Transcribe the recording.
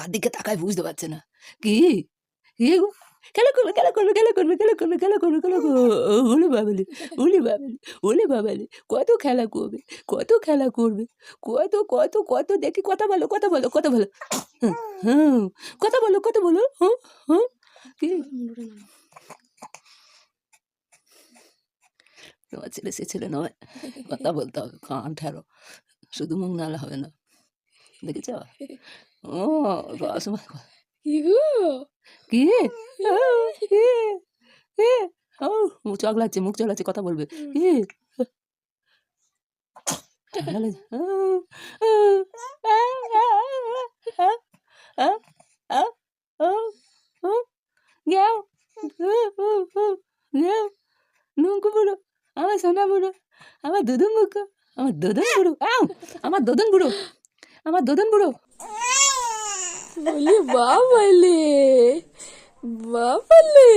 কার দিকে তাকায় বুঝতে পারছে না। কি? খেলা করবে খেলা করবে খেলা করবে খেলা করবে খেলা করবে খেলা করবে। ওলে বাবালি ওলে বাবালি ওলে বাবালি কত খেলা করবে কত খেলা করবে কত কত কত দেখি কথা বলো কথা বলো কথা বলো। হুম, হুম কথা বলো কথা বলো হুম হুম কি? তোমার ছেলে সে ছেলে নয় কথা বলতে হবে কান ঠেরো শুধু মুখ নালা হবে না। দেখেছ ও রসমা কি গো কি? ও, কি? কি? ও মুখ মুখ চগলাচ্ছে কথা বলবে। কি? নুঙ্কু বুড়ো আমার সোনা বুড়ো আমার দুদুন বুড়ো আমার দদন বুড়ো আমার দদন বুড়ো। আমার দোদন বুড়ো। বলি বাবালে বাবালে